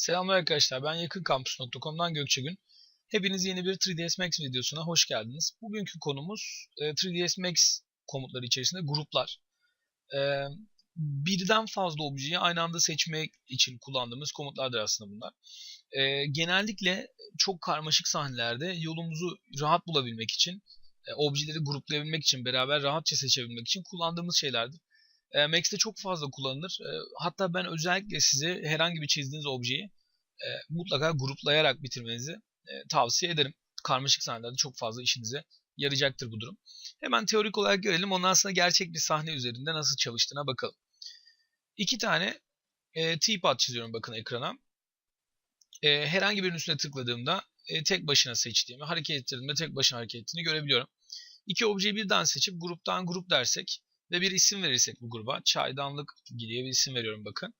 Selamlar arkadaşlar ben yakınkampus.com'dan Gökçe Gün. Hepiniz yeni bir 3ds Max videosuna hoş geldiniz. Bugünkü konumuz 3ds e, Max komutları içerisinde gruplar. E, birden fazla objeyi aynı anda seçmek için kullandığımız komutlardır aslında bunlar. E, genellikle çok karmaşık sahnelerde yolumuzu rahat bulabilmek için, objeleri gruplayabilmek için, beraber rahatça seçebilmek için kullandığımız şeylerdir. E, Max'te çok fazla kullanılır. E, hatta ben özellikle size herhangi bir çizdiğiniz objeyi e, mutlaka gruplayarak bitirmenizi e, tavsiye ederim. Karmaşık sahnelerde çok fazla işinize yarayacaktır bu durum. Hemen teorik olarak görelim. Ondan sonra gerçek bir sahne üzerinde nasıl çalıştığına bakalım. İki tane e, T-pad çiziyorum bakın ekrana. E, herhangi birinin üstüne tıkladığımda e, tek başına seçtiğimi, hareket ettirdiğimde tek başına hareket ettiğini görebiliyorum. İki objeyi birden seçip gruptan grup dersek ve bir isim verirsek bu gruba çaydanlık diye bir isim veriyorum bakın.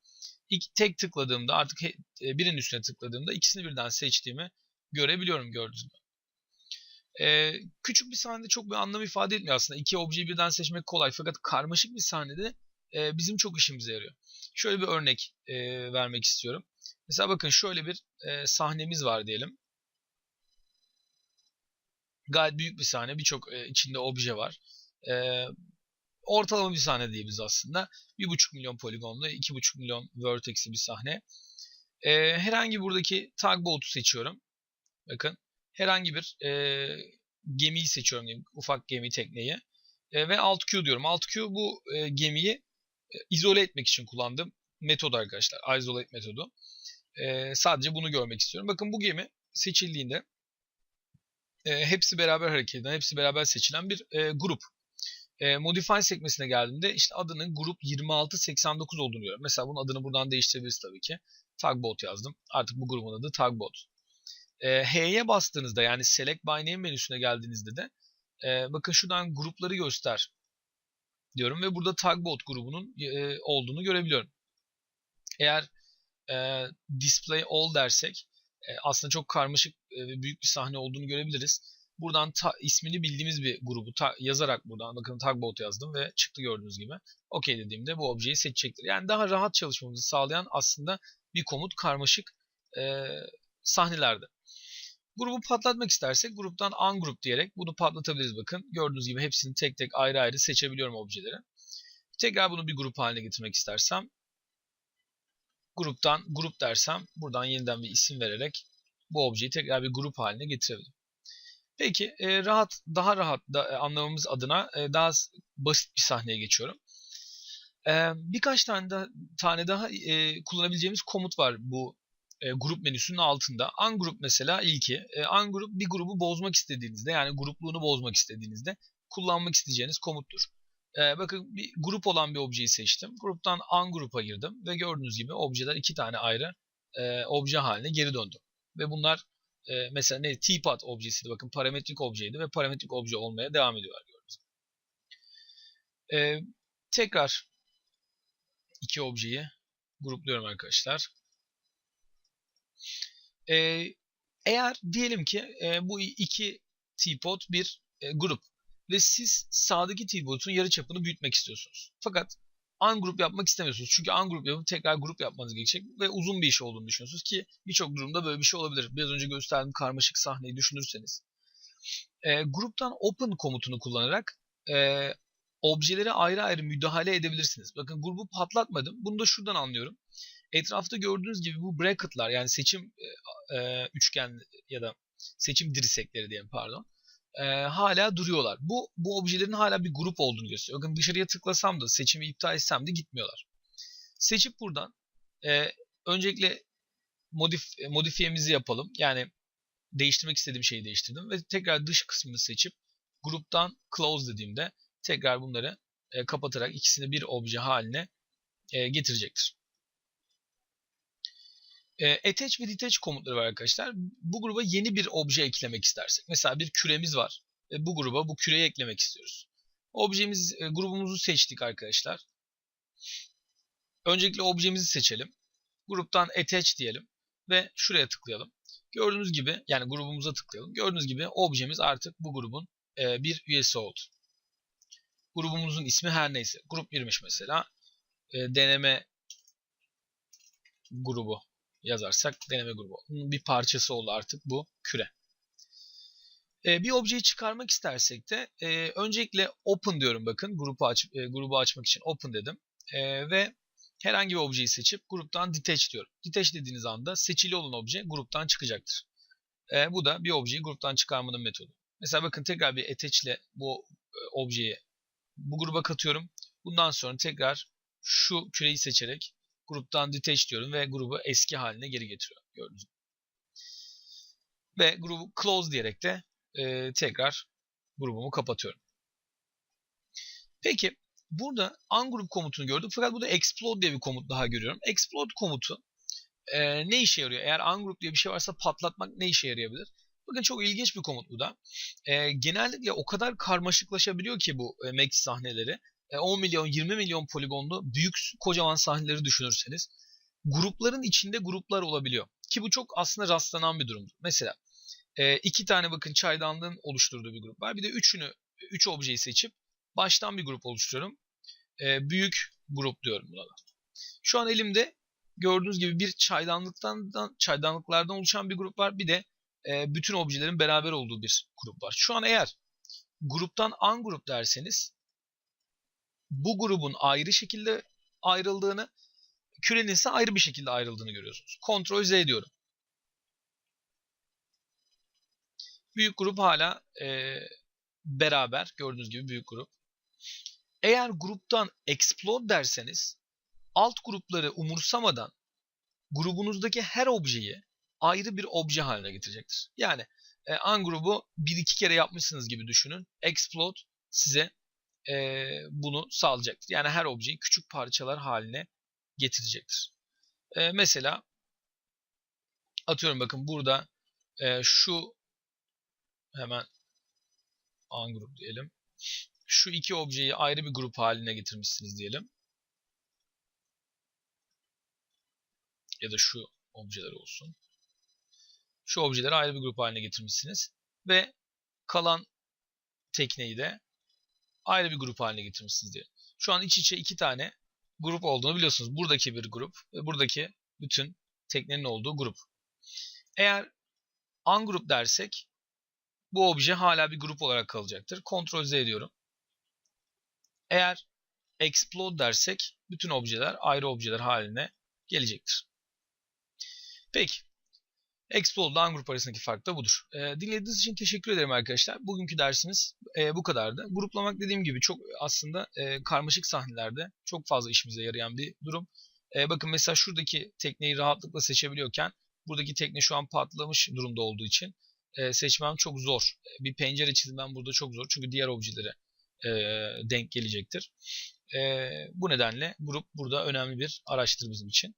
İlk tek tıkladığımda artık e, birinin üstüne tıkladığımda ikisini birden seçtiğimi görebiliyorum gördüğünüz gibi. Ee, küçük bir sahnede çok bir anlam ifade etmiyor aslında. İki objeyi birden seçmek kolay fakat karmaşık bir sahnede e, bizim çok işimize yarıyor. Şöyle bir örnek e, vermek istiyorum. Mesela bakın şöyle bir e, sahnemiz var diyelim. Gayet büyük bir sahne. Birçok e, içinde obje var. E, ortalama bir sahne diyebiliriz aslında. 1.5 milyon poligonlu, 2.5 milyon vertex'li bir sahne. E, herhangi buradaki tugboat'u seçiyorum. Bakın herhangi bir e, gemiyi seçiyorum. Ufak gemi tekneyi. E, ve Alt Q diyorum. Alt Q bu e, gemiyi e, izole etmek için kullandığım metod arkadaşlar. Isolate metodu. E, sadece bunu görmek istiyorum. Bakın bu gemi seçildiğinde e, hepsi beraber hareket eden, hepsi beraber seçilen bir e, grup. E, Modify sekmesine geldiğimde işte adının grup 2689 olduğunu görüyorum. Mesela bunun adını buradan değiştirebiliriz tabii ki. Tugboat yazdım. Artık bu grubun adı Tugboat. E, H'ye bastığınızda yani Select by Name menüsüne geldiğinizde de e, bakın şuradan grupları göster diyorum ve burada Tugboat grubunun e, olduğunu görebiliyorum. Eğer e, Display All dersek e, aslında çok karmaşık ve büyük bir sahne olduğunu görebiliriz. Buradan ta, ismini bildiğimiz bir grubu ta, yazarak buradan bakın tugboat yazdım ve çıktı gördüğünüz gibi. OK dediğimde bu objeyi seçecektir. Yani daha rahat çalışmamızı sağlayan aslında bir komut karmaşık e, sahnelerde. Grubu patlatmak istersek gruptan ungroup diyerek bunu patlatabiliriz bakın. Gördüğünüz gibi hepsini tek tek ayrı ayrı seçebiliyorum objeleri. Tekrar bunu bir grup haline getirmek istersem gruptan grup dersem buradan yeniden bir isim vererek bu objeyi tekrar bir grup haline getirebilirim. Peki e, rahat daha rahat da, e, anlamamız adına e, daha basit bir sahneye geçiyorum. E, birkaç tane da tane daha e, kullanabileceğimiz komut var bu e, grup menüsünün altında. Ungroup mesela ilki. E, ungroup bir grubu bozmak istediğinizde yani grupluğunu bozmak istediğinizde kullanmak isteyeceğiniz komuttur. E, bakın bir grup olan bir objeyi seçtim. Gruptan ungroup'a girdim ve gördüğünüz gibi objeler iki tane ayrı e, obje haline geri döndü. Ve bunlar e, mesela ne T-pad objesiydi. Bakın parametrik objeydi ve parametrik obje olmaya devam ediyorlar gördüğünüz e, tekrar iki objeyi grupluyorum arkadaşlar. E, eğer diyelim ki e, bu iki T-pod bir e, grup ve siz sağdaki T-pod'un yarı çapını büyütmek istiyorsunuz. Fakat ungroup yapmak istemiyorsunuz. Çünkü ungroup yapıp tekrar grup yapmanız gerekecek ve uzun bir iş olduğunu düşünüyorsunuz ki birçok durumda böyle bir şey olabilir. Biraz önce gösterdiğim karmaşık sahneyi düşünürseniz. E, gruptan open komutunu kullanarak e, objelere ayrı ayrı müdahale edebilirsiniz. Bakın grubu patlatmadım. Bunu da şuradan anlıyorum. Etrafta gördüğünüz gibi bu bracketlar yani seçim e, e, üçgen ya da seçim dirsekleri diyelim pardon e, hala duruyorlar. Bu bu objelerin hala bir grup olduğunu gösteriyor. Bakın dışarıya tıklasam da seçimi iptal etsem de gitmiyorlar. Seçip buradan e, öncelikle modif, e, modifiyemizi yapalım. Yani değiştirmek istediğim şeyi değiştirdim ve tekrar dış kısmını seçip gruptan close dediğimde tekrar bunları e, kapatarak ikisini bir obje haline e, getirecektir. E, attach ve detach komutları var arkadaşlar. Bu gruba yeni bir obje eklemek istersek. Mesela bir küremiz var. Ve bu gruba bu küreyi eklemek istiyoruz. Objemiz, e, grubumuzu seçtik arkadaşlar. Öncelikle objemizi seçelim. Gruptan attach diyelim. Ve şuraya tıklayalım. Gördüğünüz gibi yani grubumuza tıklayalım. Gördüğünüz gibi objemiz artık bu grubun e, bir üyesi oldu. Grubumuzun ismi her neyse. Grup 1'miş mesela. E, deneme grubu yazarsak deneme grubu. Bunun bir parçası oldu artık bu küre. E, bir objeyi çıkarmak istersek de e, öncelikle open diyorum bakın grubu aç e, grubu açmak için open dedim. E, ve herhangi bir objeyi seçip gruptan detach diyorum. Detach dediğiniz anda seçili olan obje gruptan çıkacaktır. E, bu da bir objeyi gruptan çıkarmanın metodu. Mesela bakın tekrar bir attach ile bu e, objeyi bu gruba katıyorum. Bundan sonra tekrar şu küreyi seçerek gruptan detach diyorum ve grubu eski haline geri getiriyorum. Gördüğünüz gibi. Ve grubu close diyerek de e, tekrar grubumu kapatıyorum. Peki burada ungroup komutunu gördük fakat burada explode diye bir komut daha görüyorum. Explode komutu e, ne işe yarıyor? Eğer ungroup diye bir şey varsa patlatmak ne işe yarayabilir? Bakın çok ilginç bir komut bu da. E, genellikle o kadar karmaşıklaşabiliyor ki bu e, Max sahneleri. E, 10 milyon, 20 milyon poligonlu büyük kocaman sahneleri düşünürseniz grupların içinde gruplar olabiliyor. Ki bu çok aslında rastlanan bir durumdur. Mesela e, iki tane bakın çaydanlığın oluşturduğu bir grup var. Bir de üçünü, üç objeyi seçip baştan bir grup oluşturuyorum. E, büyük grup diyorum buna da. Şu an elimde gördüğünüz gibi bir çaydanlıktan çaydanlıklardan oluşan bir grup var. Bir de e, bütün objelerin beraber olduğu bir grup var. Şu an eğer gruptan an grup derseniz bu grubun ayrı şekilde ayrıldığını, kürenin ise ayrı bir şekilde ayrıldığını görüyorsunuz. Ctrl Z diyorum. Büyük grup hala e, beraber. Gördüğünüz gibi büyük grup. Eğer gruptan explode derseniz alt grupları umursamadan grubunuzdaki her objeyi ayrı bir obje haline getirecektir. Yani e, an grubu bir iki kere yapmışsınız gibi düşünün. Explode size e, bunu sağlayacaktır. Yani her objeyi küçük parçalar haline getirecektir. E, mesela atıyorum bakın burada e, şu hemen an grup diyelim. Şu iki objeyi ayrı bir grup haline getirmişsiniz diyelim. Ya da şu objeler olsun. Şu objeleri ayrı bir grup haline getirmişsiniz. Ve kalan tekneyi de ayrı bir grup haline getirmişsiniz diye. Şu an iç içe iki tane grup olduğunu biliyorsunuz. Buradaki bir grup ve buradaki bütün teknenin olduğu grup. Eğer ungroup dersek bu obje hala bir grup olarak kalacaktır. Ctrl Z diyorum. Eğer explode dersek bütün objeler ayrı objeler haline gelecektir. Peki. Explode ile Ungroup arasındaki fark da budur. E, dinlediğiniz için teşekkür ederim arkadaşlar. Bugünkü dersimiz e, bu kadardı. Gruplamak dediğim gibi çok aslında e, karmaşık sahnelerde çok fazla işimize yarayan bir durum. E, bakın mesela şuradaki tekneyi rahatlıkla seçebiliyorken buradaki tekne şu an patlamış durumda olduğu için e, seçmem çok zor. Bir pencere çizmem burada çok zor. Çünkü diğer objelere e, denk gelecektir. E, bu nedenle grup burada önemli bir araçtır bizim için.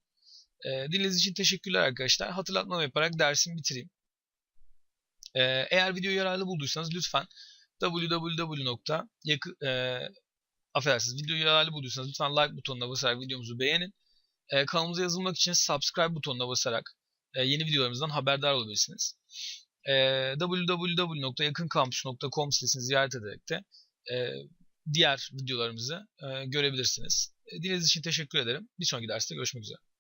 E, dinlediğiniz için teşekkürler arkadaşlar. Hatırlatma yaparak dersimi bitireyim. E, eğer videoyu yararlı bulduysanız lütfen www. Yakı, e, affedersiniz videoyu yararlı bulduysanız lütfen like butonuna basarak videomuzu beğenin. E, kanalımıza yazılmak için subscribe butonuna basarak e, yeni videolarımızdan haberdar olabilirsiniz. E, sitesini ziyaret ederek de e, diğer videolarımızı görebilirsiniz. Dinlediğiniz için teşekkür ederim. Bir sonraki derste görüşmek üzere.